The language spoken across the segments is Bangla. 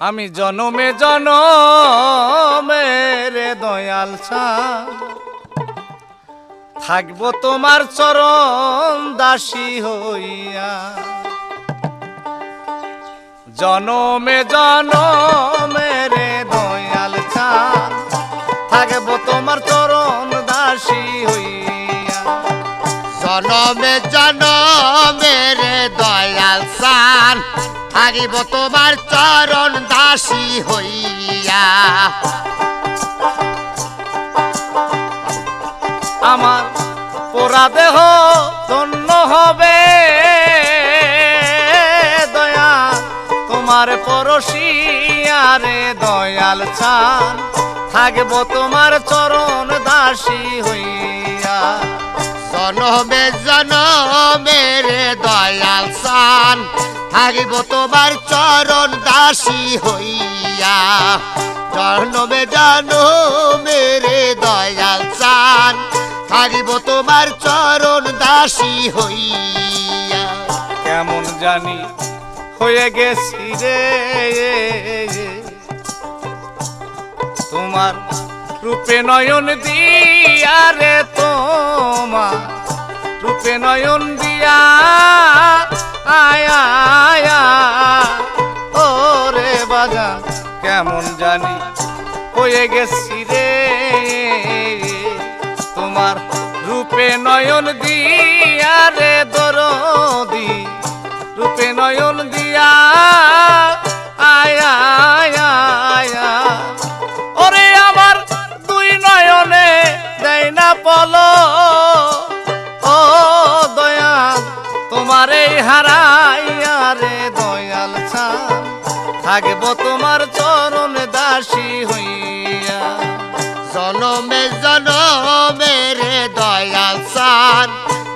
আমি জনমে জনমের দয়াল সা থাকব তোমার চরণ দাসী হইয়া। জনমে জনমের দয়াল সা থাকব তোমার চরণ দাসী হইয়া। জনমে জনমের দয়াল সান থাকিব তোমার চরণ দাসী হইয়া। আমার পোড়া দেহ ধন্য হবে। দয়া, তোমার পরশিয়ারে দয়াল চান। থাকব তোমার চরণ দাসী হইয়া। জনমে জনমের দয়াল সান থাকিব তোমার চরণ দাসী হইয়া। জনমে জনমের দয়াল সান থাকিব তোমার চরণ দাসী হইয়া। কেমন জানি হয়ে গেছি রে। তোমার রূপে নয়ন দিয়া রে তোমার। রূপে নয়ন দিয়া কেমন জানি হয়ে গেছি রে। তোমার রূপে নয়ন দিয়া রে দরদি রূপে নয়ন দিয়া থাকব তোমার চরণ দাসী হইয়া। জনমে জনমের দয়াল সান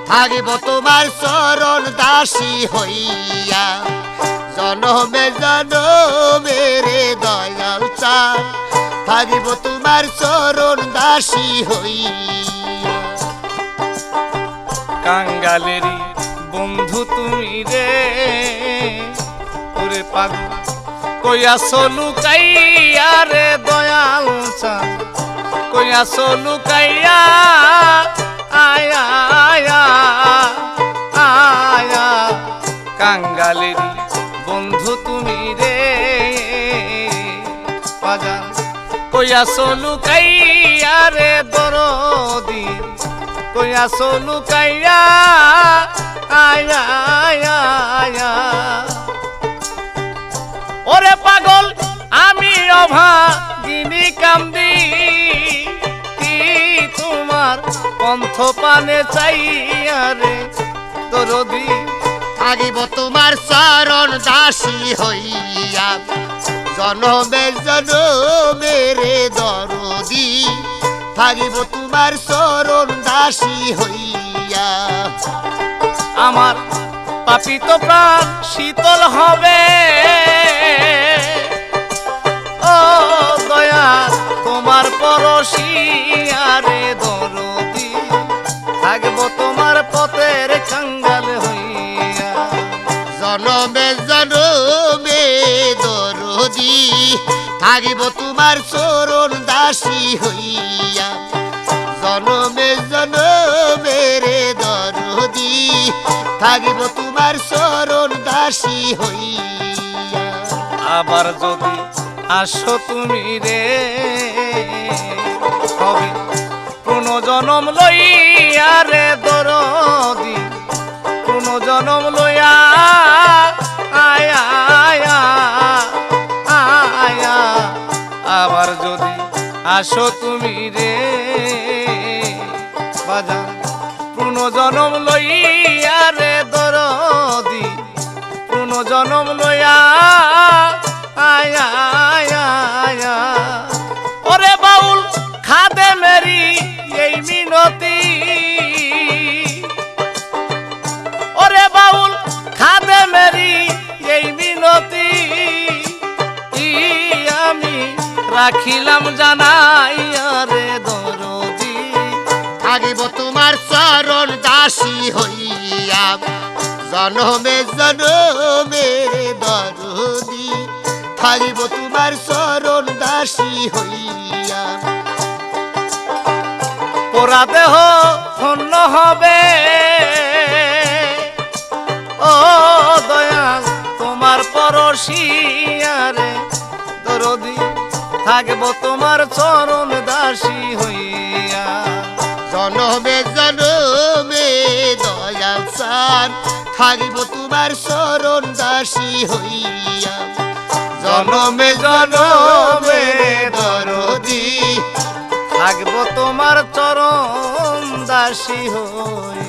থাকিব তোমার চরণ দাসী হইয়া। জনমে জনমের দয়াল সান থাকিব তোমার চরণ দাসী হইয়া। কাঙ্গালেরই বন্ধু তুমি রে ওরে পাগল কইয়া সলু কাইয়া রে দয়াল চান কইয়া সলু কাইয়া, আয়া আয়া আয়া। কাঙ্গালেরই বন্ধু তুমি রে। বাজান কইয়া সলু কাইয়া রে দরদি। কইয়া সলু কাইয়া, আয়া আয়া আয়া। আমি অভা গিনি কান্দি কি তোমার পন্থ পানে চাইয়া রে? দরদি থাকিব তোমার চরণ দাসী হইয়া। জনমে জনমের দরদি থাকিব তোমার চরণ দাসী হইয়া। আমার পাপিত প্রাণ শীতল হবে। তোমার পরশিয়ারে দরদি থাকব তোমার পথের কাঙ্গাল হইয়া। জনমে জনমে দরদি থাকিব তোমার চরণ দাসী হইয়া। জনমে জনমের দরদি থাকিব তোমার চরণ দাসী হইয়া। আবার যদি আসো তুমি রে। হবে পুনর্জনম লইয়া রে দরদি। পুনর্জনম লইয়া আয়া আয়া আয়া। আবার যদি আসো তুমি রে। বাজা পুনর্জনম লইয়া রে দরদি। পুনর্জনম লইয়া রাখিলাম জানাইয়া রে দরদি। থাকিব তোমার চরণ দাসী হইয়া জনমে জনমে দরদি। থাকিব তোমার চরণ দাসী হইয়া। পোড়া দেহ ধন্য হবে। ও দয়াল তোমার পরশিয়ারে দরদি। থাকব তোমার চরণ দাসী হইয়া। জনমে জনমে দয়াল সার থাকিব তোমার চরণ দাসী হইয়া। জনমে জনমে দরদি থাকব তোমার চরণ দাসী হই